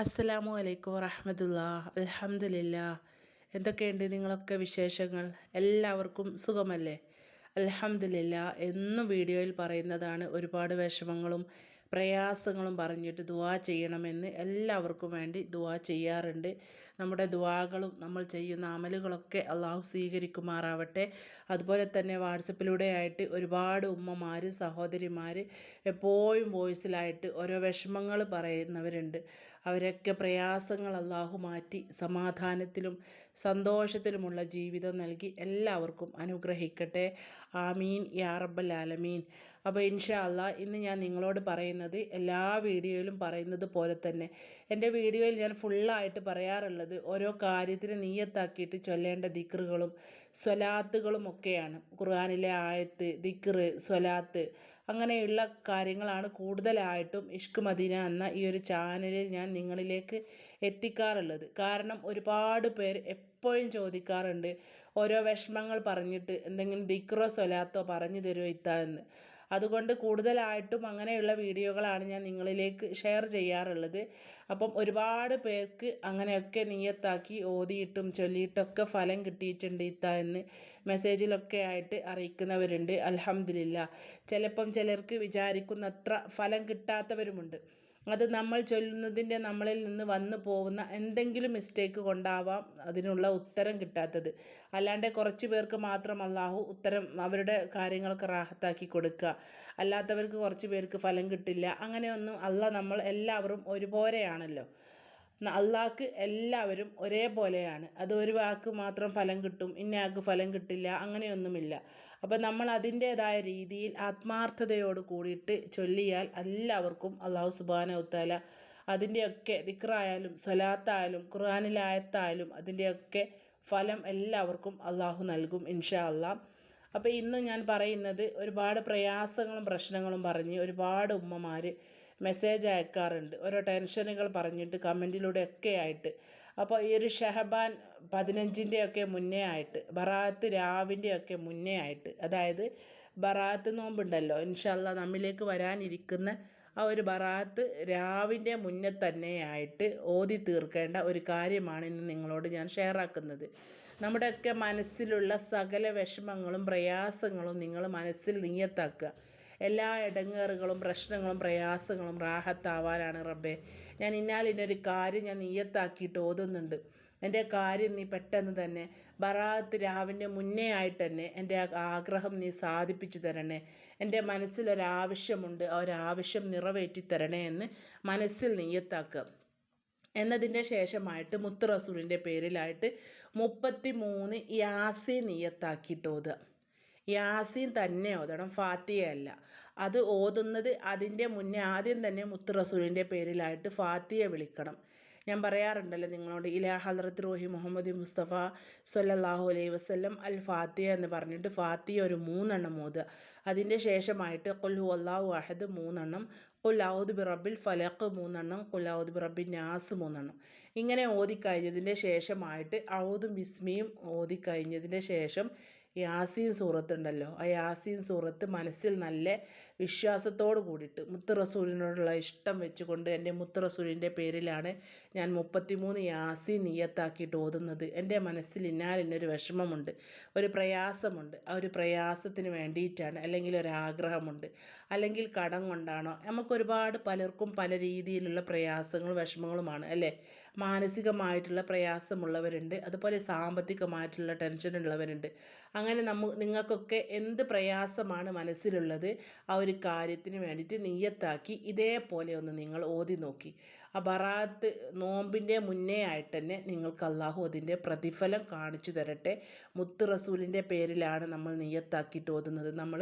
അസ്സലാമു അലൈക്കും വറഹമത്തുള്ള അലഹമുല്ല എന്തൊക്കെയുണ്ട് നിങ്ങളൊക്കെ വിശേഷങ്ങൾ? എല്ലാവർക്കും സുഖമല്ലേ? അലഹമുല്ല എന്നും വീഡിയോയിൽ പറയുന്നതാണ് ഒരുപാട് വിഷമങ്ങളും പ്രയാസങ്ങളും പറഞ്ഞിട്ട് ദുവാ ചെയ്യണമെന്ന് എല്ലാവർക്കും വേണ്ടി ദുവാ ചെയ്യാറുണ്ട്. നമ്മുടെ ദുവാകളും നമ്മൾ ചെയ്യുന്ന അമലുകളൊക്കെ അള്ളാഹു സ്വീകരിക്കുമാറാവട്ടെ. അതുപോലെ തന്നെ വാട്സപ്പിലൂടെ ആയിട്ട് ഒരുപാട് ഉമ്മമാർ സഹോദരിമാർ എപ്പോഴും വോയിസിലായിട്ട് ഓരോ വിഷമങ്ങൾ പറയുന്നവരുണ്ട്. അവരൊക്കെ പ്രയാസങ്ങൾ അള്ളാഹു മാറ്റി സമാധാനത്തിലും സന്തോഷത്തിലുമുള്ള ജീവിതം നൽകി എല്ലാവർക്കും അനുഗ്രഹിക്കട്ടെ. ആമീൻ. യാ റബ്ബൽ ആലമീൻ. അപ്പോൾ ഇൻഷാ അള്ളാ ഇന്ന് ഞാൻ നിങ്ങളോട് പറയുന്നത് എല്ലാ വീഡിയോയിലും പറയുന്നത് പോലെ തന്നെ. എന്റെ വീഡിയോയിൽ ഞാൻ ഫുള്ളായിട്ട് പറയാറുള്ളത് ഓരോ കാര്യത്തിന് നീയത്താക്കിയിട്ട് ചൊല്ലേണ്ട ദിക്റുകളും സ്വലാത്തുകളും ഒക്കെയാണ്. ഖുർആാനിലെ ആയത്ത് ദിക്റ് സ്വലാത്ത് അങ്ങനെയുള്ള കാര്യങ്ങളാണ് കൂടുതലായിട്ടും ഇഷ്ക് മദീന എന്ന ഈ ഒരു ചാനലിൽ ഞാൻ നിങ്ങളിലേക്ക് എത്തിക്കാറുള്ളത്. കാരണം ഒരുപാട് പേർ എപ്പോഴും ചോദിക്കാറുണ്ട് ഓരോ വിഷമങ്ങൾ പറഞ്ഞിട്ട് എന്തെങ്കിലും ദിക്റോ സ്വലാത്തോ പറഞ്ഞു തരുമോ ഇത്ത എന്ന് അതുകൊണ്ട് കൂടുതലായിട്ടും അങ്ങനെയുള്ള വീഡിയോകളാണ് ഞാൻ നിങ്ങളിലേക്ക് ഷെയർ ചെയ്യാറുള്ളത്. അപ്പം ഒരുപാട് പേർക്ക് അങ്ങനെയൊക്കെ നീയത്താക്കി ഓതിയിട്ടും ചൊല്ലിയിട്ടൊക്കെ ഫലം കിട്ടിയിട്ടുണ്ട് ഇത്ത എന്ന് മെസ്സേജിലൊക്കെ ആയിട്ട് അറിയിക്കുന്നവരുണ്ട്. അലഹമില്ല ചിലപ്പം ചിലർക്ക് വിചാരിക്കുന്നത്ര ഫലം കിട്ടാത്തവരുമുണ്ട്. അത് നമ്മൾ ചൊല്ലുന്നതിന്റെ നമ്മളിൽ നിന്ന് വന്നു പോകുന്ന എന്തെങ്കിലും മിസ്റ്റേക്ക് കൊണ്ടാവാം അതിനുള്ള ഉത്തരം കിട്ടാത്തത്. അല്ലാണ്ട് കുറച്ച് പേർക്ക് മാത്രം അള്ളാഹു ഉത്തരം അവരുടെ കാര്യങ്ങൾക്ക് റാഹത്താക്കി കൊടുക്കുക. അല്ലാത്തവർക്ക് കുറച്ച് പേർക്ക് ഫലം കിട്ടില്ല. അങ്ങനെയൊന്നും അല്ല നമ്മൾ എല്ലാവരും ഒരുപോലെയാണല്ലോ. അള്ളാഹ്ക്ക് എല്ലാവരും ഒരേപോലെയാണ്. അത് ഒരു വാക്ക് മാത്രം ഫലം കിട്ടും ഇന്നയാൾക്ക് ഫലം കിട്ടില്ല അങ്ങനെയൊന്നുമില്ല. അപ്പോൾ നമ്മൾ അതിന്റേതായ രീതിയിൽ ആത്മാർത്ഥതയോട് കൂടിയിട്ട് ചൊല്ലിയാൽ എല്ലാവർക്കും അള്ളാഹു സുബാന ഉത്താല അതിന്റെയൊക്കെ ദിക്റായാലും സ്വലാത്തായാലും ഖുർആാനിലായത്തായാലും അതിന്റെയൊക്കെ ഫലം എല്ലാവർക്കും അള്ളാഹു നൽകും ഇൻഷാ അള്ളാഹ് അപ്പോൾ ഇന്ന് ഞാൻ പറയുന്നത് ഒരുപാട് പ്രയാസങ്ങളും പ്രശ്നങ്ങളും പറഞ്ഞ് ഒരുപാട് ഉമ്മമാർ മെസ്സേജ് അയക്കാറുണ്ട്. ഓരോ ടെൻഷനുകൾ പറഞ്ഞിട്ട് കമന്റിലൂടെ ഒക്കെ ആയിട്ട്. അപ്പോൾ ഈ ഒരു ഷഹബാൻ പതിനഞ്ചിന്റെയൊക്കെ മുന്നേ ആയിട്ട് ബറാത്ത് രാവിന്റെയൊക്കെ മുന്നേ ആയിട്ട് അതായത് ബറാത്ത് നോമ്പുണ്ടല്ലോ ഇൻഷല്ല നമ്മിലേക്ക് വരാനിരിക്കുന്ന ആ ഒരു ബറാത്ത് രാവിന്റെ മുന്നേ തന്നെയായിട്ട് ഓതി തീർക്കേണ്ട ഒരു കാര്യമാണ് ഇന്ന് നിങ്ങളോട് ഞാൻ ഷെയർ ആക്കുന്നത്. നമ്മുടെയൊക്കെ മനസ്സിലുള്ള സകല വിഷമങ്ങളും പ്രയാസങ്ങളും നിങ്ങൾ മനസ്സിൽ നീയത്താക്കുക. എല്ലാ ഇടങ്ങേറുകളും പ്രശ്നങ്ങളും പ്രയാസങ്ങളും റാഹത്താവാനാണ് റബ്ബേ. ഞാൻ ഇന്നാലിന്നൊരു കാര്യം ഞാൻ നീയത്താക്കിയിട്ട് ഓതുന്നുണ്ട്. എന്റെ കാര്യം നീ പെട്ടെന്ന് തന്നെ ബറാത്ത് രാവിന്റെ മുന്നേ ആയിട്ട് തന്നെ എന്റെ ആഗ്രഹം നീ സാധിപ്പിച്ചു തരണേ. എന്റെ മനസ്സിലൊരാവശ്യമുണ്ട് ആ ആവശ്യം നിറവേറ്റി തരണേ എന്ന് മനസ്സിൽ നീയത്താക്കുക. എന്നതിന്റെ ശേഷമായിട്ട് മുത്ത് റസൂലിന്റെ പേരിലായിട്ട് മുപ്പത്തി മൂന്ന് യാസി നീയത്താക്കിയിട്ട് ഓതുക. യാസീൻ തന്നെ ഓതണം ഫാത്തിയല്ല അത് ഓതുന്നത് അതിന്റെ മുന്നേ ആദ്യം തന്നെ മുത്ത് റസൂലിന്റെ പേരിലായിട്ട് ഫാത്തിയെ വിളിക്കണം. ഞാൻ പറയാറുണ്ടല്ലോ നിങ്ങളോട് ഇലാ ഹലറത്ത് റോഹി മുഹമ്മദ് മുസ്തഫ സ്വല്ലല്ലാഹു അലൈഹി വസ്ലം അൽ ഫാത്തിയ എന്ന് പറഞ്ഞിട്ട് ഫാത്തിയ ഒരു മൂന്നെണ്ണം ഓതുക. അതിന്റെ ശേഷമായിട്ട് കൊല്ലു അള്ളാഹു അഹദ് മൂന്നെണ്ണം ബി റബ്ബിൽ ഫലഖ് മൂന്നെണ്ണം ബി റബ്ബിൽ നാസ് മൂന്നെണ്ണം. ഇങ്ങനെ ഓതിക്കഴിഞ്ഞതിന്റെ ശേഷമായിട്ട് ഔദും ബിസ്മിയും ഓതിക്കഴിഞ്ഞതിന്റെ ശേഷം യാസീൻ സൂറത്തുണ്ടല്ലോ. ആ യാസീൻ സൂറത്ത് മനസ്സിൽ നല്ല വിശ്വാസത്തോട് കൂടിയിട്ട് മുത്ത് റസൂലിനോടുള്ള ഇഷ്ടം വെച്ചുകൊണ്ട് എന്റെ മുത്ത് റസൂലിന്റെ പേരിലാണ് ഞാൻ മുപ്പത്തിമൂന്ന് യാസീൻ നീയത്താക്കിയിട്ട് ഓതുന്നത്. എന്റെ മനസ്സിൽ ഇന്നാലിന്നൊരു വിഷമമുണ്ട് ഒരു പ്രയാസമുണ്ട്. ആ ഒരു പ്രയാസത്തിന് വേണ്ടിയിട്ടാണ് അല്ലെങ്കിൽ ഒരു ആഗ്രഹമുണ്ട് അല്ലെങ്കിൽ കടം കൊണ്ടാണോ. നമുക്ക് ഒരുപാട് പലർക്കും പല രീതിയിലുള്ള പ്രയാസങ്ങളും വിഷമങ്ങളുമാണ് അല്ലേ? മാനസികമായിട്ടുള്ള പ്രയാസമുള്ളവരുണ്ട്. അതുപോലെ സാമ്പത്തികമായിട്ടുള്ള ടെൻഷൻ ഉള്ളവരുണ്ട് അങ്ങനെ നമ്മ നിങ്ങൾക്കൊക്കെ എന്ത് പ്രയാസമാണ് മനസ്സിലുള്ളത് ആ ഒരു കാര്യത്തിന് വേണ്ടിയിട്ട് നീയത്താക്കി ഇതേപോലെ ഒന്ന് നിങ്ങൾ ഓതി നോക്കി. ആ ബറാത്ത് നോമ്പിന്റെ മുന്നേ ആയിട്ട് തന്നെ നിങ്ങൾക്ക് അള്ളാഹു അതിന്റെ പ്രതിഫലം കാണിച്ചു തരട്ടെ. മുത്ത് റസൂലിന്റെ പേരിലാണ് നമ്മൾ നിയത്താക്കിയിട്ട് ഓതുന്നത്. നമ്മൾ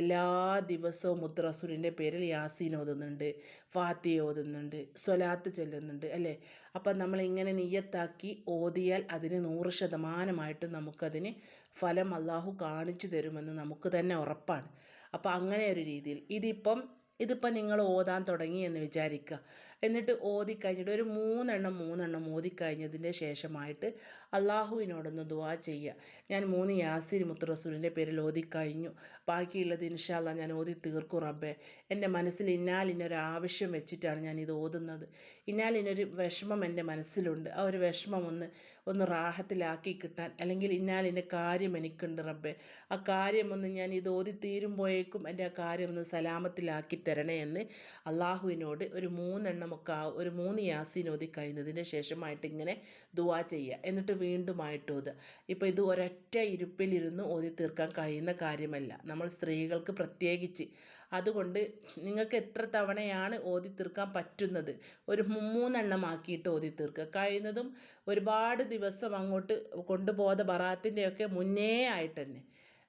എല്ലാ ദിവസവും മുത്ത് റസൂലിന്റെ പേരിൽ യാസീൻ ഓതുന്നുണ്ട് ഫാത്തി ഓതുന്നുണ്ട് സ്വലാത്ത് ചെല്ലുന്നുണ്ട് അല്ലേ? അപ്പം നമ്മൾ ഇങ്ങനെ നിയത്താക്കി ഓതിയാൽ അതിന് നൂറ് ശതമാനമായിട്ടും നമുക്കതിന് ഫലം അള്ളാഹു കാണിച്ചു തരുമെന്ന് നമുക്ക് തന്നെ ഉറപ്പാണ്. അപ്പോൾ അങ്ങനെ ഒരു രീതിയിൽ ഇതിപ്പം ഇതിപ്പം നിങ്ങൾ ഓതാൻ തുടങ്ങി എന്ന് വിചാരിക്കുക. എന്നിട്ട് ഓതി കഴിഞ്ഞിട്ട് ഒരു മൂന്നെണ്ണം മൂന്നെണ്ണം ഓതി കഴിഞ്ഞതിന്റെ ശേഷമായിട്ട് അള്ളാഹുവിനോടൊന്ന് ദുവാ ചെയ്യുക. ഞാൻ മൂന്ന് യാസിൻ മുത്തറസൂലിന്റെ പേരിൽ ഓതി കഴിഞ്ഞു ബാക്കിയുള്ളത് ഇൻഷാല്ല ഞാൻ ഓതി തീർക്കും റബ്ബേ. എന്റെ മനസ്സിൽ ഇന്നാൽ ഒരു ആവശ്യം വെച്ചിട്ടാണ് ഞാൻ ഇത് ഓതുന്നത് ഇന്നാലിനൊരു വിഷമം എന്റെ മനസ്സിലുണ്ട്. ആ ഒരു വിഷമം ഒന്ന് ഒന്ന് റാഹത്തിലാക്കി കിട്ടാൻ അല്ലെങ്കിൽ ഇന്നാലിന്റെ കാര്യം എനിക്കുണ്ട് റബ്ബേ. ആ കാര്യം ഒന്ന് ഞാൻ ഇത് ഓതി തീരുമ്പോഴേക്കും എന്റെ ആ കാര്യം ഒന്ന് സലാമത്തിലാക്കി തരണേ എന്ന് അള്ളാഹുവിനോട് ഒരു മൂന്നെണ്ണമൊക്കെ ഒരു മൂന്ന് യാസീൻ ഓതി കഴിഞ്ഞതിന് ശേഷമായിട്ട് ഇങ്ങനെ ദുവാ ചെയ്യുക. എന്നിട്ട് വീണ്ടും ആയിട്ട് ഓതുക. ഇപ്പോൾ ഇത് ഒരൊറ്റ ഇരുപ്പിലിരുന്ന് ഓതി തീർക്കാൻ കഴിയുന്ന കാര്യമല്ല. നമ്മൾ സ്ത്രീകൾക്ക് പ്രത്യേകിച്ച് അതുകൊണ്ട് നിങ്ങൾക്ക് എത്ര തവണയാണ് ഓതി തീർക്കാൻ പറ്റുന്നത്? ഒരു മൂന്നെണ്ണമാക്കിയിട്ട് ഓതി തീർക്കുക. കഴിയുന്നതും ഒരുപാട് ദിവസം അങ്ങോട്ട് കൊണ്ടുപോകാതെ ബറാത്തിന്റെയൊക്കെ മുന്നേ ആയിട്ട് തന്നെ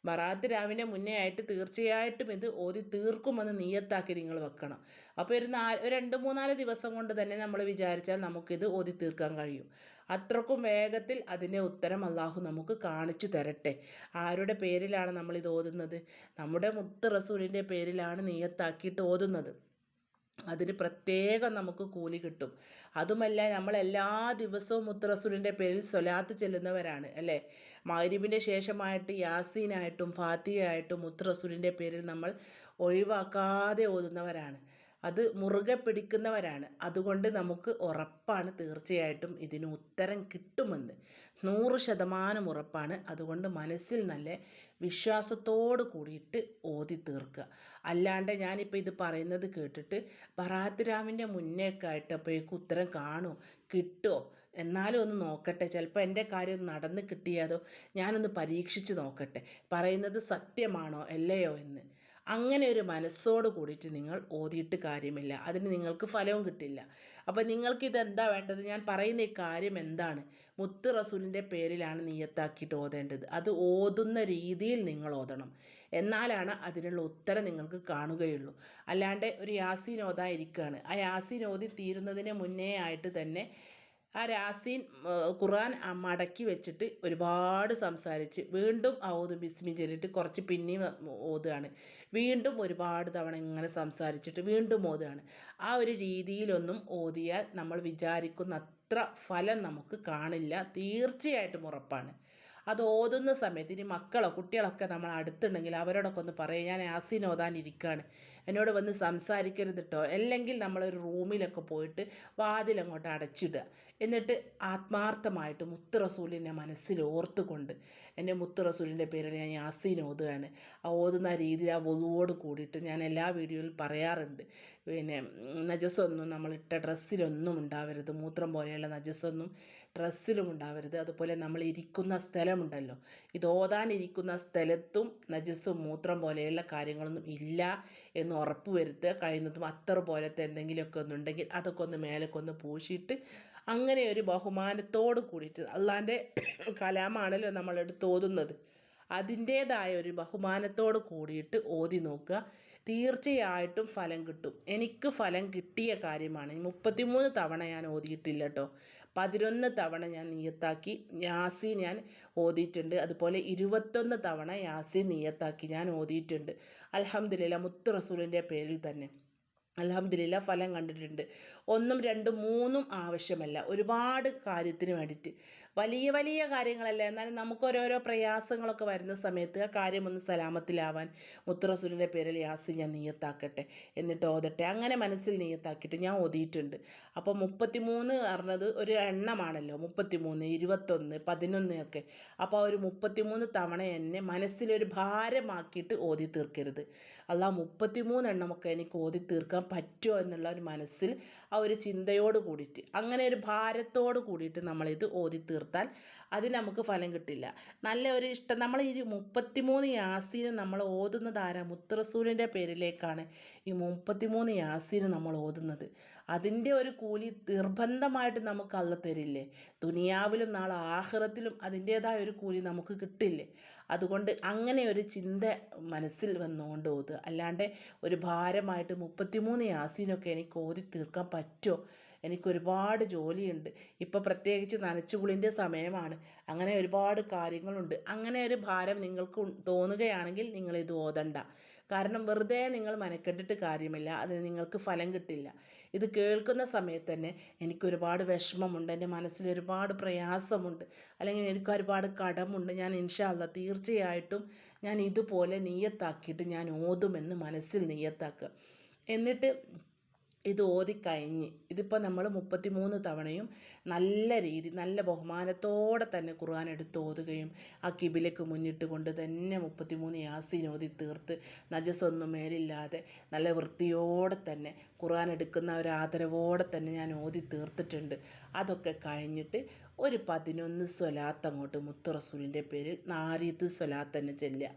ബറാത്ത് രാവിലെ മുന്നേ ആയിട്ട് തീർച്ചയായിട്ടും ഇത് ഓതി തീർക്കുമെന്ന് നീയത്താക്കി നിങ്ങൾ വെക്കണം. അപ്പോൾ ഒരു നാല് ഒരു രണ്ട് മൂന്നാൽ ദിവസം കൊണ്ട് തന്നെ നമ്മൾ വിചാരിച്ചാൽ നമുക്കിത് ഓതി തീർക്കാൻ കഴിയും. അത്രക്കും വേഗത്തിൽ അതിന്റെ ഉത്തരം അള്ളാഹു നമുക്ക് കാണിച്ചു തരട്ടെ. ആരുടെ പേരിലാണ് നമ്മൾ ഇത് ഓതുന്നത്? നമ്മുടെ മുത്ത് റസൂലിന്റെ പേരിലാണ് നീയത്താക്കിയിട്ട് ഓതുന്നത്. അതിന് പ്രത്യേകം നമുക്ക് കൂലി കിട്ടും. അതുമല്ല നമ്മൾ എല്ലാ ദിവസവും മുത്തറസൂലിന്റെ പേരിൽ സ്വലാത്ത് ചെല്ലുന്നവരാണ് അല്ലേ? മഗ്രിബിന്റെ ശേഷമായിട്ട് യാസീനായിട്ടും ഫാത്തിയായിട്ടും മുത്തറസൂലിന്റെ പേരിൽ നമ്മൾ ഒഴിവാക്കാതെ ഓതുന്നവരാണ്. അത് മുറുകെ പിടിക്കുന്നവരാണ്. അതുകൊണ്ട് നമുക്ക് ഉറപ്പാണ് തീർച്ചയായിട്ടും ഇതിന് ഉത്തരം കിട്ടുമെന്ന്. നൂറ് ശതമാനം ഉറപ്പാണ്. അതുകൊണ്ട് മനസ്സിൽ നല്ല വിശ്വാസത്തോട് കൂടിയിട്ട് ഓതി തീർക്കുക. അല്ലാണ്ട് ഞാനിപ്പോൾ ഇത് പറയുന്നത് കേട്ടിട്ട് ബറാത്ത് രാമിന്റെ മുന്നേയൊക്കെ ആയിട്ട് അപ്പോഴേക്കും ഉത്തരം കാണുമോ കിട്ടുമോ എന്നാലും ഒന്ന് നോക്കട്ടെ. ചിലപ്പോൾ എന്റെ കാര്യം നടന്ന് കിട്ടിയാതോ ഞാനൊന്ന് പരീക്ഷിച്ച് നോക്കട്ടെ. പറയുന്നത് സത്യമാണോ? അല്ലയോ എന്ന്. അങ്ങനെ ഒരു മനസ്സോട് കൂടിയിട്ട് നിങ്ങൾ ഓതിയിട്ട് കാര്യമില്ല. അതിന് നിങ്ങൾക്ക് ഫലവും കിട്ടില്ല. അപ്പോൾ നിങ്ങൾക്ക് എന്താ വേണ്ടത്? ഞാൻ പറയുന്ന ഈ കാര്യം എന്താണ്? മുത്ത് റസൂലിന്റെ പേരിലാണ് നീയത്താക്കിയിട്ട് ഓതേണ്ടത്. അത് ഓതുന്ന രീതിയിൽ നിങ്ങൾ ഓതണം. എന്നാലാണ് അതിനുള്ള ഉത്തരം നിങ്ങൾക്ക് കാണുകയുള്ളൂ. അല്ലാണ്ട് ഒരു യാസീൻ ഓതായിരിക്കുകയാണ് ആ യാസീൻ ഓതി തീരുന്നതിന് മുന്നേ ആയിട്ട് തന്നെ ആ രാസീൻ ഖുർആൻ മടക്കി വെച്ചിട്ട് ഒരുപാട് സംസാരിച്ച് വീണ്ടും ഓത് ബിസ്മി ചൊല്ലിട്ട് കുറച്ച് പിന്നെയും ഓതുകയാണ്. വീണ്ടും ഒരുപാട് തവണ ഇങ്ങനെ സംസാരിച്ചിട്ട് വീണ്ടും ഓതുകയാണ്. ആ ഒരു രീതിയിലൊന്നും ഓതിയാൽ നമ്മൾ വിചാരിക്കുന്ന അത്ര ഫലം നമുക്ക് കാണില്ല. തീർച്ചയായിട്ടും ഉറപ്പാണ്. അത് ഓതുന്ന സമയത്ത് ഇനി മക്കളോ കുട്ടികളൊക്കെ നമ്മൾ അടുത്തുണ്ടെങ്കിൽ അവരോടൊക്കെ ഒന്ന് പറയും ഞാൻ ആസിൻ ഓതാൻ ഇരിക്കുകയാണ് എന്നോട് വന്ന് സംസാരിക്കരുത് കേട്ടോ അല്ലെങ്കിൽ നമ്മളൊരു റൂമിലൊക്കെ പോയിട്ട് വാതിലങ്ങോട്ട് അടച്ചിടുക. എന്നിട്ട് ആത്മാർത്ഥമായിട്ട് മുത്ത് റസൂലിനെ മനസ്സിൽ ഓർത്തുകൊണ്ട് എന്റെ മുത്ത് റസൂലിന്റെ പേരിൽ ഞാൻ യാസീൻ ഓതുകയാണ്. ആ ഓതുന്ന രീതിയിൽ ആ വധുവോട് കൂടിയിട്ട് ഞാൻ എല്ലാ വീഡിയോയിലും പറയാറുണ്ട്. പിന്നെ നജസ്സൊന്നും നമ്മളിട്ട ഡ്രസ്സിലൊന്നും ഉണ്ടാവരുത്. മൂത്രം പോലെയുള്ള നജസ്സൊന്നും ഡ്രസ്സിലും ഉണ്ടാവരുത്. അതുപോലെ നമ്മൾ ഇരിക്കുന്ന സ്ഥലമുണ്ടല്ലോ. ഇത് ഓതാനിരിക്കുന്ന സ്ഥലത്തും നജസ്സും മൂത്രം പോലെയുള്ള കാര്യങ്ങളൊന്നും ഇല്ല എന്ന് ഉറപ്പ് വരുത്തുക കഴിയുന്നതും അത്തർ പോലത്തെ എന്തെങ്കിലുമൊക്കെ ഒന്നുണ്ടെങ്കിൽ അതൊക്കെ ഒന്ന് മേലൊക്കെ ഒന്ന് പൂശിയിട്ട് അങ്ങനെ ഒരു ബഹുമാനത്തോട് കൂടിയിട്ട് അള്ളാന്റെ കലാമാണല്ലോ നമ്മളെടുത്ത് ഓതുന്നത്. അതിന്റേതായ ഒരു ബഹുമാനത്തോട് കൂടിയിട്ട് ഓതി നോക്കുക. തീർച്ചയായിട്ടും ഫലം കിട്ടും. എനിക്ക് ഫലം കിട്ടിയ കാര്യമാണ്. മുപ്പത്തിമൂന്ന് തവണ ഞാൻ ഓതിയിട്ടില്ല കേട്ടോ. പതിനൊന്ന് തവണ ഞാൻ നിയത്താക്കി. യാസി ഞാൻ ഓതിയിട്ടുണ്ട്. അതുപോലെ ഇരുപത്തൊന്ന് തവണ യാസി നിയത്താക്കി ഞാൻ ഓതിയിട്ടുണ്ട്. അലഹമ്മദില്ല മുത്ത് റസൂലിന്റെ പേരിൽ തന്നെ. അലഹമ്മദില്ല ഫലം കണ്ടിട്ടുണ്ട്. ഒന്നും രണ്ടും മൂന്നും ആവശ്യമല്ല. ഒരുപാട് കാര്യത്തിന് വേണ്ടിയിട്ട്. വലിയ വലിയ കാര്യങ്ങളല്ല. എന്നാലും നമുക്ക് ഓരോരോ പ്രയാസങ്ങളൊക്കെ വരുന്ന സമയത്ത് ആ കാര്യം ഒന്ന് സലാമത്തിലാവാൻ മുത്തുറസൂലിന്റെ പേരിൽ യാസ് ഞാൻ നീയത്താക്കട്ടെ എന്നിട്ട് ഓതട്ടെ. അങ്ങനെ മനസ്സിൽ നീയത്താക്കിയിട്ട് ഞാൻ ഓതിയിട്ടുണ്ട്. അപ്പോൾ മുപ്പത്തിമൂന്ന് പറഞ്ഞത് ഒരു എണ്ണമാണല്ലോ. മുപ്പത്തിമൂന്ന് ഇരുപത്തൊന്ന് പതിനൊന്ന് ഒക്കെ. അപ്പോൾ ഒരു മുപ്പത്തിമൂന്ന് തവണ എന്നെ മനസ്സിലൊരു ഭാരമാക്കിയിട്ട് ഓതി തീർക്കരുത്. അല്ല മുപ്പത്തിമൂന്ന് എണ്ണമൊക്കെ എനിക്ക് ഓതി തീർക്കാൻ പറ്റുമോ എന്നുള്ള ഒരു മനസ്സിൽ ആ ഒരു ചിന്തയോട് കൂടിയിട്ട് അങ്ങനെ ഒരു ഭാരത്തോട് കൂടിയിട്ട് നമ്മളിത് ഓതി തീർത്താൽ അതിന് നമുക്ക് ഫലം കിട്ടില്ല. നല്ല ഒരു ഇഷ്ടം. നമ്മൾ ഈ മുപ്പത്തിമൂന്ന് യാസീന് നമ്മൾ ഓതുന്നത് ആരാ? മുത്തറസൂലിന്റെ പേരിലേക്കാണ് ഈ മുപ്പത്തിമൂന്ന് യാസീന് നമ്മൾ ഓതുന്നത്. അതിന്റെ ഒരു കൂലി നിർബന്ധമായിട്ട് നമുക്ക് അല്ല തരില്ലേ? ദുനിയാവിലും നാളെ ആഹ്റത്തിലും അതിന്റേതായ ഒരു കൂലി നമുക്ക് കിട്ടില്ലേ? അതുകൊണ്ട് അങ്ങനെ ഒരു ചിന്ത മനസ്സിൽ വന്നുകൊണ്ട് ഓതുക അല്ലാണ്ട് ഒരു ഭാരമായിട്ട് മുപ്പത്തിമൂന്ന് യാസീനൊക്കെ എനിക്ക് ഓതി തീർക്കാൻ പറ്റുമോ എനിക്കൊരുപാട് ജോലിയുണ്ട്. ഇപ്പോൾ പ്രത്യേകിച്ച് നനച്ചുകുളിന്റെ സമയമാണ്. അങ്ങനെ ഒരുപാട് കാര്യങ്ങളുണ്ട്. അങ്ങനെ ഒരു ഭാരം നിങ്ങൾക്ക് തോന്നുകയാണെങ്കിൽ നിങ്ങളിത് ഓതണ്ട. കാരണം വെറുതെ നിങ്ങൾ മെനക്കെട്ടിട്ട് കാര്യമില്ല. അതിന് നിങ്ങൾക്ക് ഫലം കിട്ടില്ല. ഇത് കേൾക്കുന്ന സമയത്ത് തന്നെ എനിക്ക് ഒരുപാട് വിഷമമുണ്ട്. എന്റെ മനസ്സിൽ ഒരുപാട് പ്രയാസമുണ്ട്. അല്ലെങ്കിൽ എനിക്ക് ഒരുപാട് കടമുണ്ട്. ഞാൻ ഇൻഷാല്ല തീർച്ചയായിട്ടും ഞാൻ ഇതുപോലെ നീയത്താക്കിയിട്ട് ഞാൻ ഓതുമെന്ന് മനസ്സിൽ നീയത്താക്കുക എന്നിട്ട് ഇത് ഓതിക്കഴിഞ്ഞ് ഇതിപ്പോൾ നമ്മൾ മുപ്പത്തിമൂന്ന് തവണയും നല്ല രീതി നല്ല ബഹുമാനത്തോടെ തന്നെ ഖുർആൻ എടുത്ത് ഓതുകയും ആ കിബിലക്ക് മുന്നിട്ട് കൊണ്ട് തന്നെ മുപ്പത്തിമൂന്ന് യാസീൻ ഓതി തീർത്ത് നജസൊന്നും മേലില്ലാതെ നല്ല വൃത്തിയോടെ തന്നെ ഖുർആൻ എടുക്കുന്ന ഒരു ആദരവോടെ തന്നെ ഞാൻ ഓതി തീർത്തിട്ടുണ്ട്. അതൊക്കെ കഴിഞ്ഞിട്ട് ഒരു പതിനൊന്ന് സ്വലാത്ത് അങ്ങോട്ട് മുത്തറസൂലിന്റെ പേരിൽ നാരീത്ത് സ്വലാത്ത് തന്നെ ചെല്ലുക.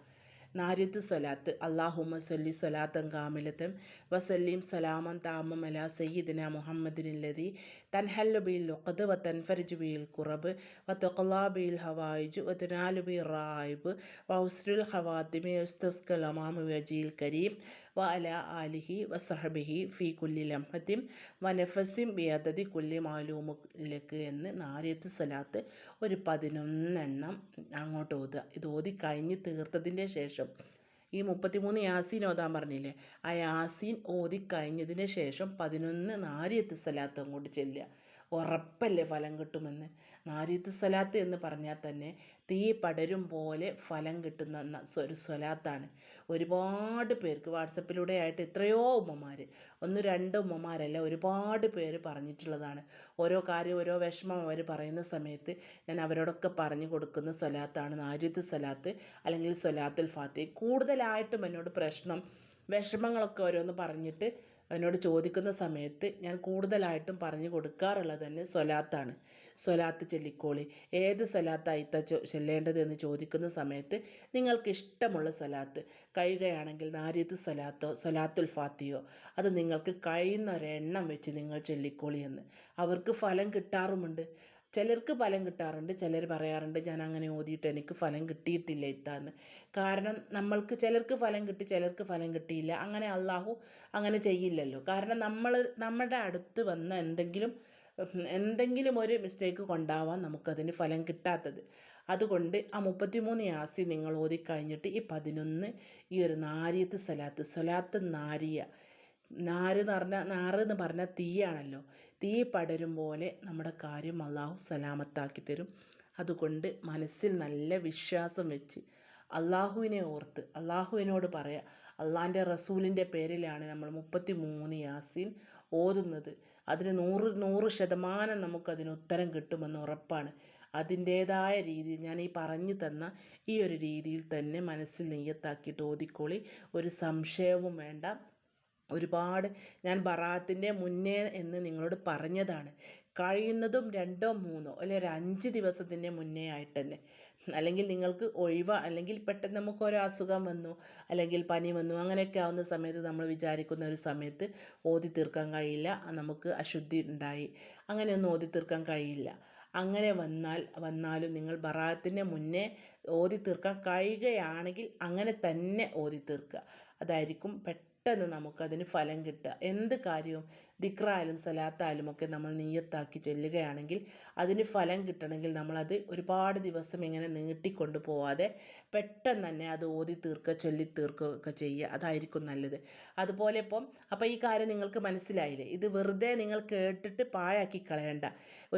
നാരിത്ത് സ്വലാത്ത്. അള്ളാഹുമ സല്ലി സ്വലാത്തൻ കാമിലത്തൻ വസല്ലീം സലാമൻ താമം അല സയ്യിദിന മുഹമ്മദിനില്ലതി തൻഹല്ലു ബിൽ ലുഖദ് വ തൻഫർജുബിയിൽ കുറബ് വ തൊക്കലാബിയിൽ ഹവായിജു വ തുനാലു ബിൽ റായിബ് വ ഉസ്രുൽ ഹവാത്തിമി ഉസ്തസ്കൽ അമാമു വജീൽ കരീം വ അല ആലിഹി വസഹബിഹി സഹബിഹി ഫി കുല്ലി ലംഹത്തിം വനഫസിം ബിയതതി കുല്ലി മാലൂമുലക്ക് എന്ന് നാലിയത്ത് സ്വലാത്ത് ഒരു പതിനൊന്നെണ്ണം അങ്ങോട്ട് ഓതുക. ഇത് ഓതി കഴിഞ്ഞ് തീർത്തതിന്റെ ശേഷം ഈ മുപ്പത്തിമൂന്ന് യാസീൻ ഓതാൻ പറഞ്ഞില്ലേ ആ യാസീൻ ഓതി കഴിഞ്ഞതിന് ശേഷം പതിനൊന്ന് നാരിയത്ത് സ്വലാത്ത് അങ്ങോട്ട് ചെല്ലുക. ഉറപ്പല്ലേ ഫലം കിട്ടുമെന്ന്? നാരിത്ത് സ്വലാത്ത് എന്ന് പറഞ്ഞാൽ തന്നെ തീ പടരും പോലെ ഫലം കിട്ടുന്ന ഒരു സ്വലാത്താണ്. ഒരുപാട് പേർക്ക് വാട്സപ്പിലൂടെ ആയിട്ട് എത്രയോ ഉമ്മമാർ ഒന്ന് രണ്ട് ഉമ്മമാരല്ല ഒരുപാട് പേര് പറഞ്ഞിട്ടുള്ളതാണ്. ഓരോ കാര്യം ഓരോ വിഷമം അവർ പറയുന്ന സമയത്ത് ഞാൻ അവരോടൊക്കെ പറഞ്ഞു കൊടുക്കുന്ന സ്വലാത്താണ് നാരിത്ത് സ്വലാത്ത് അല്ലെങ്കിൽ സ്വലാത്തുൽ ഫാത്തി കൂടുതലായിട്ടും എന്നോട് പ്രശ്നം വിഷമങ്ങളൊക്കെ ഓരോന്ന് പറഞ്ഞിട്ട് എന്നോട് ചോദിക്കുന്ന സമയത്ത് ഞാൻ കൂടുതലായിട്ടും പറഞ്ഞു കൊടുക്കാറുള്ളത് തന്നെ സ്വലാത്താണ്. സ്വലാത്ത് ചൊല്ലിക്കോളി. ഏത് സ്വലാത്തായിത്ത ചൊല്ലേണ്ടത് എന്ന് ചോദിക്കുന്ന സമയത്ത് നിങ്ങൾക്ക് ഇഷ്ടമുള്ള സ്വലാത്ത്. കഴിയുകയാണെങ്കിൽ നാരിയത്ത് സ്വലാത്തോ സ്വലാത്തുൽ ഫാത്തിയോ. അത് നിങ്ങൾക്ക് കഴിയുന്ന ഒരെണ്ണം വെച്ച് നിങ്ങൾ ചൊല്ലിക്കോളി എന്ന്. അവർക്ക് ഫലം കിട്ടാറുമുണ്ട്. ചിലർക്ക് ഫലം കിട്ടാറുണ്ട് ചിലർ പറയാറുണ്ട് ഞാൻ അങ്ങനെ ഓതിയിട്ട് എനിക്ക് ഫലം കിട്ടിയിട്ടില്ല ഇത്താന്ന്. കാരണം നമ്മൾക്ക് ചിലർക്ക് ഫലം കിട്ടി ചിലർക്ക് ഫലം കിട്ടിയില്ല. അങ്ങനെ അള്ളാഹു അങ്ങനെ ചെയ്യില്ലല്ലോ. കാരണം നമ്മൾ നമ്മുടെ അടുത്ത് വന്ന എന്തെങ്കിലും എന്തെങ്കിലും ഒരു മിസ്റ്റേക്ക് കൊണ്ടാവാം നമുക്കതിന് ഫലം കിട്ടാത്തത്. അതുകൊണ്ട് ആ മുപ്പത്തിമൂന്ന് യാസി നിങ്ങൾ ഓതിക്കഴിഞ്ഞിട്ട് ഈ പതിനൊന്ന് ഈ ഒരു നാരിയത്ത് സലാത്ത് സലാത്ത് നാരിയ നാര് എന്ന് പറഞ്ഞാൽ നാറ് എന്ന് പറഞ്ഞാൽ തീയാണല്ലോ. തീ പടരും പോലെ നമ്മുടെ കാര്യം അള്ളാഹു സലാമത്താക്കി തരും. അതുകൊണ്ട് മനസ്സിൽ നല്ല വിശ്വാസം വെച്ച് അള്ളാഹുവിനെ ഓർത്ത് അള്ളാഹുവിനോട് പറയാം അള്ളാഹിന്റെ റസൂലിന്റെ പേരിലാണ് നമ്മൾ മുപ്പത്തി മൂന്ന് യാസീൻ ഓതുന്നത്. അതിന് നൂറ് നൂറ് ശതമാനം നമുക്കതിന് ഉത്തരം കിട്ടുമെന്ന് ഉറപ്പാണ്. അതിന്റേതായ രീതിയിൽ ഞാൻ ഈ പറഞ്ഞു തന്ന ഈ ഒരു രീതിയിൽ തന്നെ മനസ്സിൽ നെയ്യത്താക്കിയിട്ട് ഓതിക്കോളി. ഒരു സംശയവും വേണ്ട. ഒരുപാട് ഞാൻ ബറാത്തിന്റെ മുന്നേ എന്ന് നിങ്ങളോട് പറഞ്ഞതാണ്. കഴിയുന്നതും രണ്ടോ മൂന്നോ അല്ലെ ഒരു അഞ്ച് ദിവസത്തിന്റെ മുന്നേ ആയിട്ട് തന്നെ അല്ലെങ്കിൽ നിങ്ങൾക്ക് ഒഴിവ അല്ലെങ്കിൽ പെട്ടെന്ന് നമുക്ക് ഒരു അസുഖം വന്നു അല്ലെങ്കിൽ പനി വന്നു അങ്ങനെയൊക്കെ ആവുന്ന സമയത്ത് നമ്മൾ വിചാരിക്കുന്ന ഒരു സമയത്ത് ഓതി തീർക്കാൻ കഴിയില്ല നമുക്ക് അശുദ്ധി ഉണ്ടായി. അങ്ങനെയൊന്നും ഓതി തീർക്കാൻ കഴിയില്ല. അങ്ങനെ വന്നാൽ വന്നാലും നിങ്ങൾ ബറാത്തിന്റെ മുന്നേ ഓതി തീർക്കാൻ കഴിയുകയാണെങ്കിൽ അങ്ങനെ തന്നെ ഓതി തീർക്കുക. അതായിരിക്കും പെട്ടെന്ന് പെട്ടെന്ന് നമുക്കതിന് ഫലം കിട്ടുക. എന്ത് കാര്യവും ദിക്റായാലും സലാത്തായാലും ഒക്കെ നമ്മൾ നീയത്താക്കി ചെല്ലുകയാണെങ്കിൽ അതിന് ഫലം കിട്ടണമെങ്കിൽ നമ്മളത് ഒരുപാട് ദിവസം ഇങ്ങനെ നീട്ടിക്കൊണ്ട് പോവാതെ പെട്ടെന്ന് തന്നെ അത് ഓതി തീർക്കുക ചൊല്ലി തീർക്കുക ഒക്കെ ചെയ്യുക. അതായിരിക്കും നല്ലത്. അതുപോലെ ഇപ്പം അപ്പോൾ ഈ കാര്യം നിങ്ങൾക്ക് മനസ്സിലായില്ലേ? ഇത് വെറുതെ നിങ്ങൾ കേട്ടിട്ട് പാഴാക്കി കളയണ്ട.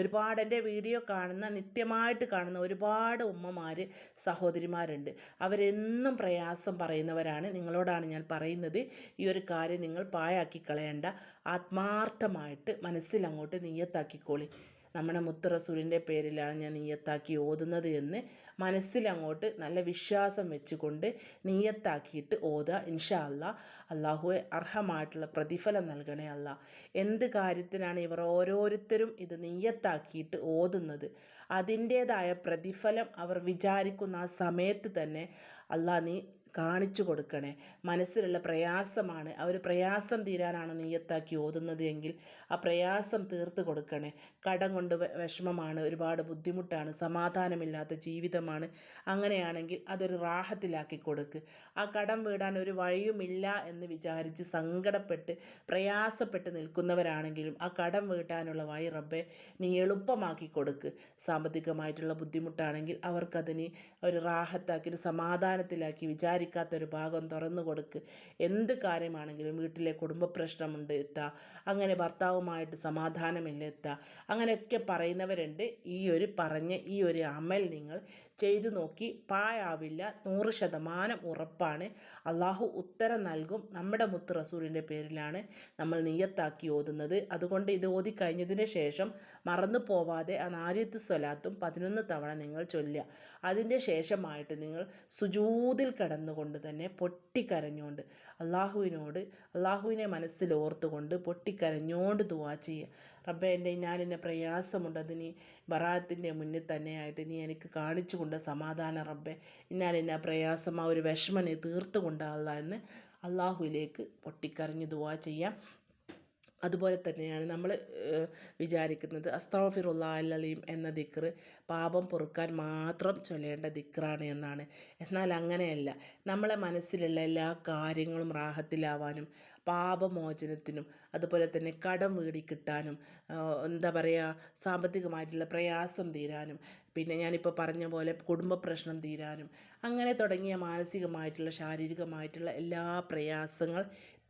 ഒരുപാട് എന്റെ വീഡിയോ കാണുന്ന നിത്യമായിട്ട് കാണുന്ന ഒരുപാട് ഉമ്മമാർ സഹോദരിമാരുണ്ട്. അവരെന്നും പ്രയാസം പറയുന്നവരാണ്. നിങ്ങളോടാണ് ഞാൻ പറയുന്നത്. ഈ ഒരു കാര്യം നിങ്ങൾ പാഴാക്കി കളയണ്ട ആത്മാർത്ഥമായിട്ട് മനസ്സിൽ അങ്ങോട്ട് നീയത്താക്കിക്കോളി. നമ്മുടെ മുത്ത് റസൂലിന്റെ പേരിലാണ് ഞാൻ നീയത്താക്കി ഓതുന്നത് എന്ന് മനസ്സിലങ്ങോട്ട് നല്ല വിശ്വാസം വെച്ചുകൊണ്ട് നീയത്താക്കിയിട്ട് ഓതുക. ഇൻഷാ അല്ല അള്ളാഹുവെ അർഹമായിട്ടുള്ള പ്രതിഫലം നൽകണേ അല്ല. എന്ത് കാര്യത്തിനാണ് ഇവർ ഓരോരുത്തരും ഇത് നീയത്താക്കിയിട്ട് ഓതുന്നത്? അതിന്റേതായ പ്രതിഫലം അവർ വിചാരിക്കുന്ന ആ സമയത്ത് തന്നെ അല്ലാ നീ കാണിച്ചു കൊടുക്കണേ. മനസ്സിലുള്ള പ്രയാസമാണ്. ആ ഒരു പ്രയാസം തീരാനാണ് നീയത്താക്കി ഓതുന്നത് എങ്കിൽ ആ പ്രയാസം തീർത്ത് കൊടുക്കണേ. കടം കൊണ്ട് വിഷമമാണ്. ഒരുപാട് ബുദ്ധിമുട്ടാണ്. സമാധാനമില്ലാത്ത ജീവിതമാണ്. അങ്ങനെയാണെങ്കിൽ അതൊരു റാഹത്തിലാക്കി കൊടുക്ക്. ആ കടം വീടാൻ ഒരു വഴിയുമില്ല എന്ന് വിചാരിച്ച് സങ്കടപ്പെട്ട് പ്രയാസപ്പെട്ട് നിൽക്കുന്നവരാണെങ്കിലും ആ കടം വീട്ടാനുള്ള വഴി റബ്ബെ നീ എളുപ്പമാക്കി കൊടുക്ക്. സാമ്പത്തികമായിട്ടുള്ള ബുദ്ധിമുട്ടാണെങ്കിൽ അവർക്കതിന് ഒരു റാഹത്താക്കി ഒരു സമാധാനത്തിലാക്കി വിചാരിക്കും വിചാരിക്കാത്തൊരു ഭാഗം തുറന്നു കൊടുക്ക്. എന്ത് കാര്യമാണെങ്കിലും വീട്ടിലെ കുടുംബ പ്രശ്നമുണ്ട് എത്താ. അങ്ങനെ ഭർത്താവുമായിട്ട് സമാധാനമില്ല എത്താ. അങ്ങനെയൊക്കെ പറയുന്നവരുണ്ട്. ഈ ഒരു പറഞ്ഞ ഈ ഒരു അമൽ നിങ്ങൾ ചെയ്തു നോക്കി പായാവില്ല നൂറ് ശതമാനം ഉറപ്പാണ്. അള്ളാഹു ഉത്തരം നൽകും. നമ്മുടെ മുത്ത് റസൂലിന്റെ പേരിലാണ് നമ്മൾ നീയത്താക്കി ഓതുന്നത്. അതുകൊണ്ട് ഇത് ഓതി കഴിഞ്ഞതിന് ശേഷം മറന്നു പോവാതെ ആ നാര്യത്ത് സ്വലാത്തും പതിനൊന്ന് തവണ നിങ്ങൾ ചൊല്ലുക. അതിന്റെ ശേഷമായിട്ട് നിങ്ങൾ സുജൂതിൽ കിടന്നുകൊണ്ട് തന്നെ പൊട്ടിക്കരഞ്ഞുകൊണ്ട് അള്ളാഹുവിനോട് അള്ളാഹുവിനെ മനസ്സിൽ ഓർത്തുകൊണ്ട് പൊട്ടിക്കരഞ്ഞുകൊണ്ട് ദുവാ ചെയ്യുക. റബ്ബെ എന്റെ ഞാനെന്നെ പ്രയാസമുണ്ട്. അത് നീ ബറാത്തിന്റെ മുന്നിൽ തന്നെയായിട്ട് നീ എനിക്ക് കാണിച്ചു കൊണ്ട് സമാധാന റബ്ബെ. ഞാൻ എന്നെ പ്രയാസം ആ ഒരു വിഷമം നീ തീർത്തു എന്ന് അള്ളാഹുവിലേക്ക് പൊട്ടിക്കറിഞ്ഞ് ദുവാ ചെയ്യാം. അതുപോലെ തന്നെയാണ് നമ്മൾ വിചാരിക്കുന്നത് അസ്താഫിറുല്ലാ എന്ന ദിക്ർ പാപം പൊറുക്കാൻ മാത്രം ചൊല്ലേണ്ട ദിക്റാണ് എന്നാണ്. എന്നാൽ അങ്ങനെയല്ല. നമ്മളെ മനസ്സിലുള്ള എല്ലാ കാര്യങ്ങളും റാഹത്തിലാവാനും പാപമോചനത്തിനും അതുപോലെ തന്നെ കടം വീടി കിട്ടാനും എന്താ പറയുക സാമ്പത്തികമായിട്ടുള്ള പ്രയാസം തീരാനും പിന്നെ ഞാനിപ്പോൾ പറഞ്ഞ പോലെ കുടുംബ പ്രശ്നം തീരാനും അങ്ങനെ തുടങ്ങിയ മാനസികമായിട്ടുള്ള ശാരീരികമായിട്ടുള്ള എല്ലാ പ്രയാസങ്ങൾ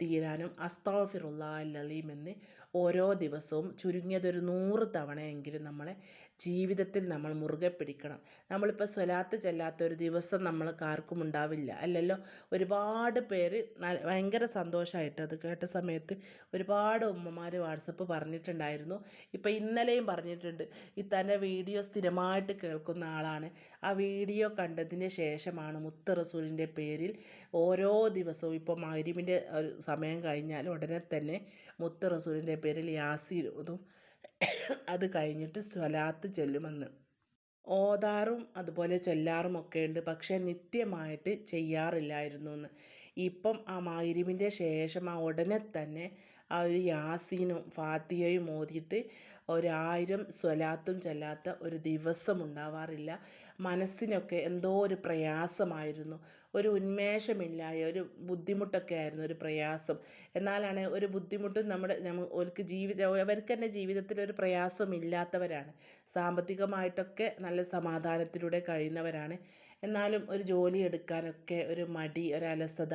തീരാനും അസ്താഫിറുല്ലാ ലലീം എന്ന് ഓരോ ദിവസവും ചുരുങ്ങിയതൊരു നൂറ് തവണയെങ്കിലും നമ്മളെ ജീവിതത്തിൽ നമ്മൾ മുറുകെ പിടിക്കണം. നമ്മളിപ്പോൾ സ്വലാത്ത് ചെല്ലാത്ത ഒരു ദിവസം നമ്മൾക്കാർക്കും ഉണ്ടാവില്ല അല്ലല്ലോ? ഒരുപാട് പേര് ഭയങ്കര സന്തോഷമായിട്ട് അത് കേട്ട സമയത്ത് ഒരുപാട് ഉമ്മമാർ വാട്സപ്പ് പറഞ്ഞിട്ടുണ്ടായിരുന്നു. ഇപ്പോൾ ഇന്നലെയും പറഞ്ഞിട്ടുണ്ട് ഈ തന്നെ വീഡിയോ സ്ഥിരമായിട്ട് കേൾക്കുന്ന ആളാണ്. ആ വീഡിയോ കണ്ടതിന് ശേഷമാണ് മുത്ത് റസൂലിന്റെ പേരിൽ ഓരോ ദിവസവും ഇപ്പോൾ മഗ്രിബിന്റെ ഒരു സമയം കഴിഞ്ഞാൽ ഉടനെ തന്നെ മുത്ത് റസൂലിന്റെ പേരിൽ യാസീനും അത് കഴിഞ്ഞിട്ട് സ്വലാത്ത് ചൊല്ലുമെന്ന്. ഓതാറും അതുപോലെ ചൊല്ലാറും ഒക്കെ ഉണ്ട് പക്ഷേ നിത്യമായിട്ട് ചെയ്യാറില്ലായിരുന്നു എന്ന് ഇപ്പം ആ മഗ്രിബിന്റെ ശേഷം ആ ഉടനെ തന്നെ ആ ഒരു യാസീനും ഫാത്തിഹയും ഓതിയിട്ട് ഒരായിരം സ്വലാത്തും ചൊല്ലാത്ത ഒരു ദിവസം ഉണ്ടാവാറില്ല മനസ്സിനൊക്കെ എന്തോ ഒരു പ്രയാസമായിരുന്നു. ഒരു ഉന്മേഷമില്ലായ ഒരു ബുദ്ധിമുട്ടൊക്കെ ആയിരുന്നു ഒരു പ്രയാസം. എന്നാലാണ് ഒരു ബുദ്ധിമുട്ടും നമ്മുടെ അവർക്ക് ജീവിത അവർക്ക് തന്നെ ജീവിതത്തിൽ ഒരു പ്രയാസം ഇല്ലാത്തവരാണ്. സാമ്പത്തികമായിട്ടൊക്കെ നല്ല സമാധാനത്തിലൂടെ കഴിയുന്നവരാണ്. എന്നാലും ഒരു ജോലി എടുക്കാനൊക്കെ ഒരു മടി ഒരു അലസത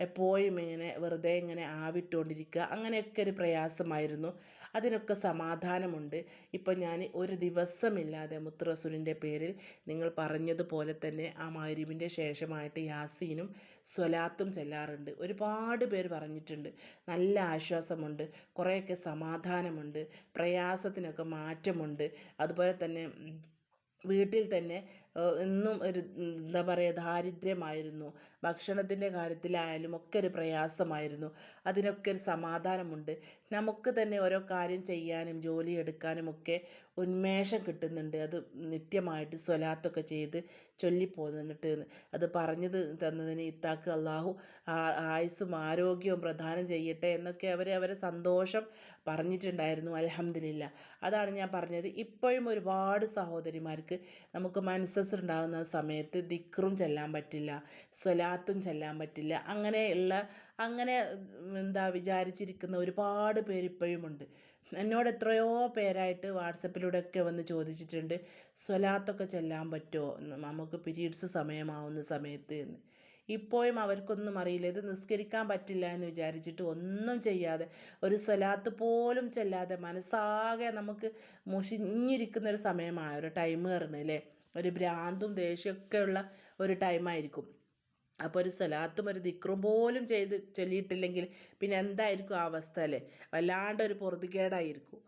എപ്പോഴും ഇങ്ങനെ വെറുതെ ഇങ്ങനെ ആവിട്ടുകൊണ്ടിരിക്കുക അങ്ങനെയൊക്കെ ഒരു പ്രയാസമായിരുന്നു. അതിനൊക്കെ സമാധാനമുണ്ട്. ഇപ്പം ഞാൻ ഒരു ദിവസമില്ലാതെ മുത്ത് പേരിൽ നിങ്ങൾ പറഞ്ഞതുപോലെ തന്നെ ആ മഗ്‌രിബിന്റെ ശേഷമായിട്ട് യാസീനും സ്വലാത്തും ചെല്ലാറുണ്ട്. ഒരുപാട് പേര് പറഞ്ഞിട്ടുണ്ട്. നല്ല ആശ്വാസമുണ്ട്. കുറേയൊക്കെ സമാധാനമുണ്ട്. പ്രയാസത്തിനൊക്കെ മാറ്റമുണ്ട്. അതുപോലെ തന്നെ വീട്ടിൽ തന്നെ എന്നും ഒരു എന്താ പറയുക ദാരിദ്ര്യമായിരുന്നു. ഭക്ഷണത്തിന്റെ കാര്യത്തിലായാലും ഒക്കെ ഒരു പ്രയാസമായിരുന്നു. അതിനൊക്കെ ഒരു സമാധാനമുണ്ട്. നമുക്ക് തന്നെ ഓരോ കാര്യം ചെയ്യാനും ജോലി എടുക്കാനും ഒക്കെ ഉന്മേഷം കിട്ടുന്നുണ്ട്. അത് നിത്യമായിട്ട് സ്വലാത്തൊക്കെ ചെയ്ത് ചൊല്ലിപ്പോന്നിട്ട് അത് പറഞ്ഞു തന്നതിന് ഇത്താക്ക് അള്ളാഹു ആയുസ്സും ആരോഗ്യവും പ്രദാനം ചെയ്യട്ടെ എന്നൊക്കെ അവർ അവരെ സന്തോഷം പറഞ്ഞിട്ടുണ്ടായിരുന്നു. അലഹമ്മദില്ല അതാണ് ഞാൻ പറഞ്ഞത്. ഇപ്പോഴും ഒരുപാട് സഹോദരിമാർക്ക് നമുക്ക് മനസ്സസ് ഉണ്ടാകുന്ന സമയത്ത് ദിക്റും ചെല്ലാൻ പറ്റില്ല. സ്വലാത്തും ചെല്ലാൻ പറ്റില്ല. അങ്ങനെയുള്ള അങ്ങനെ എന്താ വിചാരിച്ചിരിക്കുന്ന ഒരുപാട് പേര് ഇപ്പോഴുമുണ്ട് എന്നോട് എത്രയോ പേരായിട്ട് വാട്സപ്പിലൂടെയൊക്കെ വന്ന് ചോദിച്ചിട്ടുണ്ട് സ്വലാത്തൊക്കെ ചൊല്ലാൻ പറ്റുമോ? നമുക്ക് പീരീഡ്സ് സമയമാവുന്ന സമയത്ത് എന്ന്. ഇപ്പോഴും അവർക്കൊന്നും അറിയില്ല. ഇത് നിസ്കരിക്കാൻ പറ്റില്ല എന്ന് വിചാരിച്ചിട്ട് ഒന്നും ചെയ്യാതെ ഒരു സ്വലാത്ത് പോലും ചെല്ലാതെ മനസ്സാകെ നമുക്ക് മുഷിഞ്ഞിരിക്കുന്ന ഒരു സമയമായ ഒരു ടൈം പറഞ്ഞത് അല്ലേ? ഒരു ഭ്രാന്തും ദേഷ്യമൊക്കെയുള്ള ഒരു ടൈമായിരിക്കും. അപ്പോൾ ഒരു സ്വലാത്തും ഒരു ദിക്റും പോലും ചെയ്ത് ചൊല്ലിയിട്ടില്ലെങ്കിൽ പിന്നെ എന്തായിരിക്കും ആ അവസ്ഥ അല്ലേ? വല്ലാണ്ട് ഒരു പൊറുതികേടായിരിക്കും.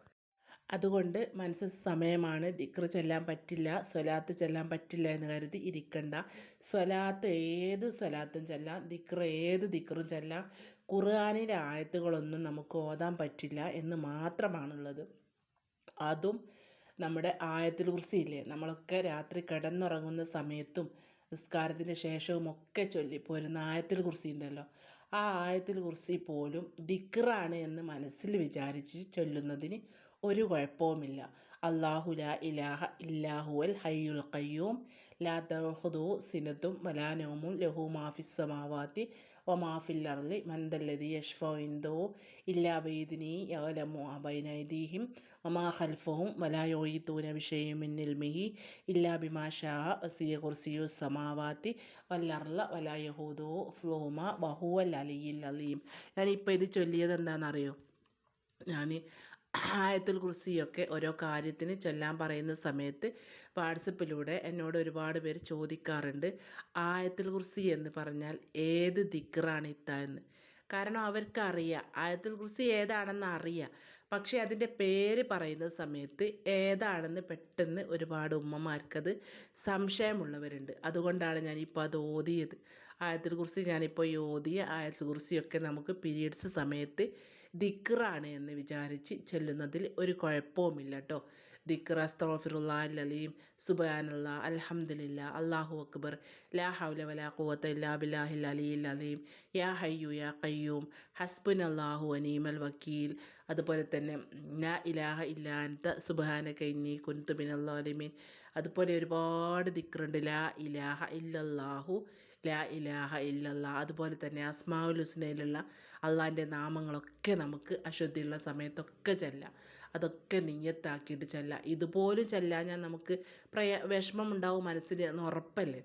അതുകൊണ്ട് മനസ്സ് സമയമാണ്. ദിക്റ് ചൊല്ലാൻ പറ്റില്ല സ്വലാത്ത് ചൊല്ലാൻ പറ്റില്ല എന്ന് കരുതി ഇരിക്കണ്ട. സ്വലാത്ത് ഏത് സ്വലാത്തും ചൊല്ലാം ദിക്റ് ഏത് ദിക്റും ചൊല്ലാം. ഖുർആാനിലെ ആയത്തുകളൊന്നും നമുക്ക് ഓതാൻ പറ്റില്ല എന്ന് മാത്രമാണുള്ളത്. അതും നമ്മുടെ ആയത്തുൽ കുർസിയില്ലേ നമ്മളൊക്കെ രാത്രി കിടന്നുറങ്ങുന്ന സമയത്തും നിസ്കാരത്തിന് ശേഷവും ഒക്കെ ചൊല്ലി പോരുന്ന ആയത്തുൽ കുർസി ഉണ്ടല്ലോ. ആ ആയത്തുൽ കുർസി പോലും ദിക്റാണ് എന്ന് മനസ്സിൽ വിചാരിച്ച് ചൊല്ലുന്നതിന് ഒരു കുഴപ്പവുമില്ല. അള്ളാഹു ലാ ഇലാഹ ഇല്ലാഹുവൽ ഹയ്യുൽ ഖയ്യൂം. ലാ തഹുദു സിനത്തും വലാ നൗമും ലഹു മാഫിസ് സമാവാത്തി ഒമാഫിൽ അർദ് മന്ദല്ലതി യഷ്ഫോ ഇന്ദോ ഇല്ലാ ബൈദിനി യലമു അബൈനൈദീഹിം ഒമാ ഖൽഫഹും വലായോയിത്തൂന വിഷയമിന്നിൽമിഹി ഇല്ലാ ബിമാഷാ വസിയ കുർസിയു സമാവാത്തി വല്ലർല വലായഹൂദോ ഫ്ലോമ ബഹുവൽ അലിയിൽ അലീം ഞാനിപ്പോൾ ഇത് ചൊല്ലിയത് എന്താണെന്നറിയോ? ഞാൻ ആയത്തുൽ കുർസിയൊക്കെ ഓരോ കാര്യത്തിന് ചൊല്ലാൻ പറയുന്ന സമയത്ത് വാട്സപ്പിലൂടെ എന്നോട് ഒരുപാട് പേര് ചോദിക്കാറുണ്ട്. ആയത്തുൽ കുർസി എന്ന് പറഞ്ഞാൽ ഏത് ദിക്റാണ് ഇത്ത എന്ന്. കാരണം അവർക്കറിയാം. ആയത്തുൽ കുർസി ഏതാണെന്ന് അറിയാം. പക്ഷേ അതിന്റെ പേര് പറയുന്ന സമയത്ത് ഏതാണെന്ന് പെട്ടെന്ന് ഒരുപാട് ഉമ്മമാർക്കത് സംശയമുള്ളവരുണ്ട്. അതുകൊണ്ടാണ് ഞാനിപ്പോൾ അത് ഓതിയത്. ആയത്തിൽ കുറിച്ച് ഞാനിപ്പോൾ ഈ ആയത്തുൽ കുർസിയൊക്കെ നമുക്ക് പീരീഡ്സ് സമയത്ത് ദിക്റാണ് എന്ന് വിചാരിച്ച് ചെല്ലുന്നതിൽ ഒരു കുഴപ്പവുമില്ല കേട്ടോ. ദിക്ർ അസ്തഫിറുല്ലാ അലീം സുബാനുള്ള അൽഹംദുലില്ല അള്ളാഹു അക്ബർ ലാ ഹൗല വലാ ഖുവത്ത ഇല്ലാ ബില്ലാഹിൽ അലിയിൽ അലീം യാ ഹയ്യു യാ കയ്യൂം ഹസ്ബുൻ അള്ളാഹു അനീമൽ വക്കീൽ അതുപോലെ തന്നെ ലാ ഇലാഹ ഇല്ലാത്ത സുബാന കൈനി കുൻതു ബിനല്ലാലിമീൻ അതുപോലെ ഒരുപാട് ദിക്റുണ്ട് ലാ ഇലാഹ ഇല്ലല്ലാഹു ലാ ഇലാഹ ഇല്ലല്ലാ അതുപോലെ തന്നെ അസ്മാവുൽ ഹുസ്നയിലുള്ള അള്ളാഹിന്റെ നാമങ്ങളൊക്കെ നമുക്ക് അശുദ്ധിയുള്ള സമയത്തൊക്കെ ചെല്ലാം. അതൊക്കെ നീയത്താക്കിയിട്ട് ചെല്ലുക ഇതുപോലും ചെല്ലാഞ്ഞാൽ നമുക്ക് പ്രയ വിഷമം ഉണ്ടാവും മനസ്സിൽ എന്ന് ഉറപ്പല്ലേ?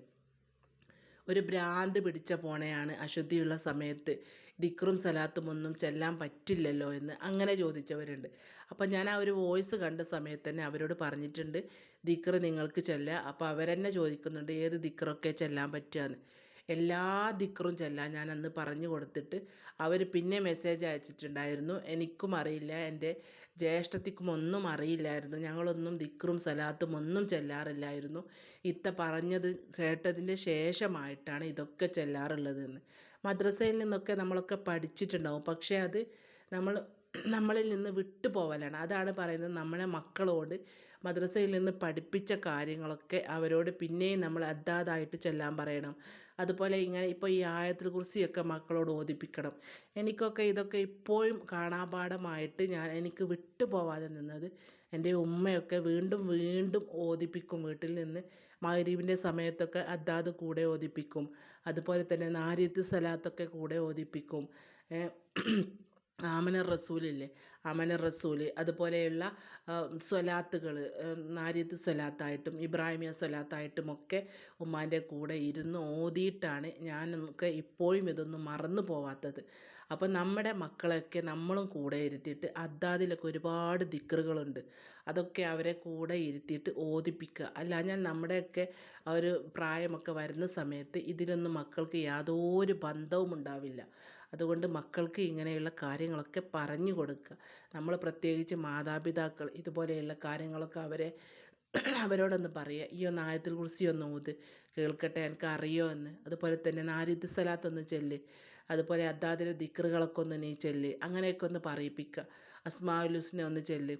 ഒരു ഭ്രാന്ത് പിടിച്ച പോണയാണ് അശുദ്ധിയുള്ള സമയത്ത് ദിക്റും സലാത്തും ഒന്നും ചെല്ലാൻ പറ്റില്ലല്ലോ എന്ന് അങ്ങനെ ചോദിച്ചവരുണ്ട്. അപ്പം ഞാൻ ആ ഒരു വോയിസ് കണ്ട സമയത്ത് തന്നെ അവരോട് പറഞ്ഞിട്ടുണ്ട് ദിക്റ് നിങ്ങൾക്ക് ചെല്ലുക അപ്പോൾ അവരെന്നെ ചോദിക്കുന്നുണ്ട് ഏത് ദിക്റൊക്കെ ചെല്ലാൻ പറ്റുകയെന്ന് എല്ലാ ദിക്റും ചെല്ലാൻ ഞാൻ അന്ന് പറഞ്ഞു കൊടുത്തിട്ട് അവർ പിന്നെ മെസ്സേജ് അയച്ചിട്ടുണ്ടായിരുന്നു. എനിക്കും അറിയില്ല എന്റെ ജ്യേഷ്ഠത്തിക്കും ഒന്നും അറിയില്ലായിരുന്നു. ഞങ്ങളൊന്നും ദിക്റും സലാത്തും ഒന്നും ചെല്ലാറില്ലായിരുന്നു. ഇത്ത പറഞ്ഞത് കേട്ടതിന്റെ ശേഷമായിട്ടാണ് ഇതൊക്കെ ചെല്ലാറുള്ളതെന്ന്. മദ്രസയിൽ നിന്നൊക്കെ നമ്മളൊക്കെ പഠിച്ചിട്ടുണ്ടാവും. പക്ഷേ അത് നമ്മൾ നമ്മളിൽ നിന്ന് വിട്ടുപോവലാണ് അതാണ് പറയുന്നത് നമ്മളെ മക്കളോട് മദ്രസയിൽ നിന്ന് പഠിപ്പിച്ച കാര്യങ്ങളൊക്കെ അവരോട് പിന്നെയും നമ്മൾ അതാതായിട്ട് ചെല്ലാൻ പറയണം. അതുപോലെ ഇങ്ങനെ ഇപ്പോൾ ഈ ആയത്തിൽ കുറിച്ചൊക്കെ മക്കളോട് ഓതിപ്പിക്കണം. എനിക്കൊക്കെ ഇതൊക്കെ ഇപ്പോഴും കാണാപാഠമായിട്ട് ഞാൻ എനിക്ക് വിട്ടുപോവാതെ നിന്നത് എന്റെ ഉമ്മയൊക്കെ വീണ്ടും വീണ്ടും ഓതിപ്പിക്കും വീട്ടിൽ നിന്ന്. മഗ്രീബിന്റെ സമയത്തൊക്കെ അതാത് കൂടെ ഓതിപ്പിക്കും. അതുപോലെ തന്നെ നാരിയത്ത് സലാത്തൊക്കെ കൂടെ ഓതിപ്പിക്കും. ആമന റസൂലില്ലേ? ആമന റസൂൽ അതുപോലെയുള്ള സ്വലാത്തുകൾ നാരിയത്ത് സ്വലാത്തായിട്ടും ഇബ്രാഹിമിയ സ്വലാത്തായിട്ടും ഒക്കെ ഉമ്മാന്റെ കൂടെ ഇരുന്ന് ഓതിയിട്ടാണ് ഞാനൊക്കെ ഇപ്പോഴും ഇതൊന്നും മറന്നു പോവാത്തത്. അപ്പോൾ നമ്മുടെ മക്കളൊക്കെ നമ്മളും കൂടെ ഇരുത്തിയിട്ട് അദ്ദാദിലൊക്കെ ഒരുപാട് ദിക്റുകളുണ്ട്. അതൊക്കെ അവരെ കൂടെ ഇരുത്തിയിട്ട് ഓതിപ്പിക്കുക. അല്ല ഞാൻ നമ്മുടെയൊക്കെ ഒരു പ്രായമൊക്കെ വരുന്ന സമയത്ത് ഇതിലൊന്നും മക്കൾക്ക് യാതൊരു ബന്ധവും ഉണ്ടാവില്ല അതുകൊണ്ട് മക്കൾക്ക് ഇങ്ങനെയുള്ള കാര്യങ്ങളൊക്കെ പറഞ്ഞു കൊടുക്കുക. നമ്മൾ പ്രത്യേകിച്ച് മാതാപിതാക്കൾ ഇതുപോലെയുള്ള കാര്യങ്ങളൊക്കെ അവരെ അവരോടൊന്ന് പറയുക. ഈ ഒന്ന് ആയത്തിൽ കുറിച്ച് ഒന്ന് ഓത് കേൾക്കട്ടെ എനിക്ക് അറിയോ എന്ന്. അതുപോലെ തന്നെ നാരിദ് സലാത്തൊന്ന് ചെല്ല്. അതുപോലെ അദ്ദാദിലെ ദിക്റുകളൊക്കെ ഒന്ന് നീ ചെല്ല്. അങ്ങനെയൊക്കെ ഒന്ന് പറയിപ്പിക്കുക. അസ്മാഉൽ ഹുസ്ന ഒന്ന് ചെല്ല്.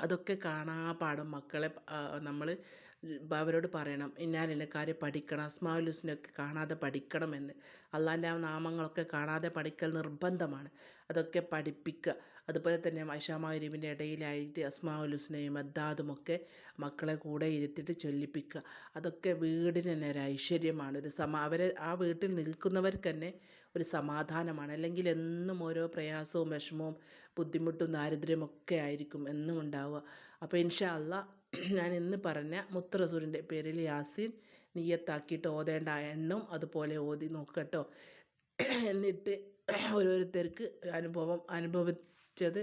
അതൊക്കെ കാണാപാഠം മക്കളെ നമ്മൾ അവരോട് പറയണം. ഇന്നാലിന്ന കാര്യം പഠിക്കണം. അസ്മാഉൽ ഹുസ്നയൊക്കെ കാണാതെ പഠിക്കണമെന്ന് അള്ളാന്റെ ആ നാമങ്ങളൊക്കെ കാണാതെ പഠിക്കൽ നിർബന്ധമാണ്. അതൊക്കെ പഠിപ്പിക്കുക അതുപോലെ തന്നെ മൈഷാമാരിവിന്റെ ഇടയിലായിട്ട് അസ്മാഉൽ ഹുസ്നയും അദ്ദാദുമൊക്കെ മക്കളെ കൂടെ ഇരുത്തിയിട്ട് ചൊല്ലിപ്പിക്കുക അതൊക്കെ വീടിന് തന്നെ ഒരു ഐശ്വര്യമാണ്. ഒരു സമാ അവരെ ആ വീട്ടിൽ നിൽക്കുന്നവർക്ക് തന്നെ ഒരു സമാധാനമാണ്. അല്ലെങ്കിൽ എന്നും ഓരോ പ്രയാസവും വിഷമവും ബുദ്ധിമുട്ടും ദാരിദ്ര്യവും ഒക്കെ ആയിരിക്കും എന്നും ഉണ്ടാവുക. അപ്പോൾ ഇൻഷാ ഞാൻ ഇന്ന് പറഞ്ഞ മുത്ത് റസൂലിന്റെ പേരിൽ യാസിൻ നീയത്താക്കിയിട്ട് ഓതേണ്ട എണ്ണവും അതുപോലെ ഓതി നോക്കട്ടോ. എന്നിട്ട് ഓരോരുത്തർക്ക് അനുഭവം അനുഭവിച്ചത്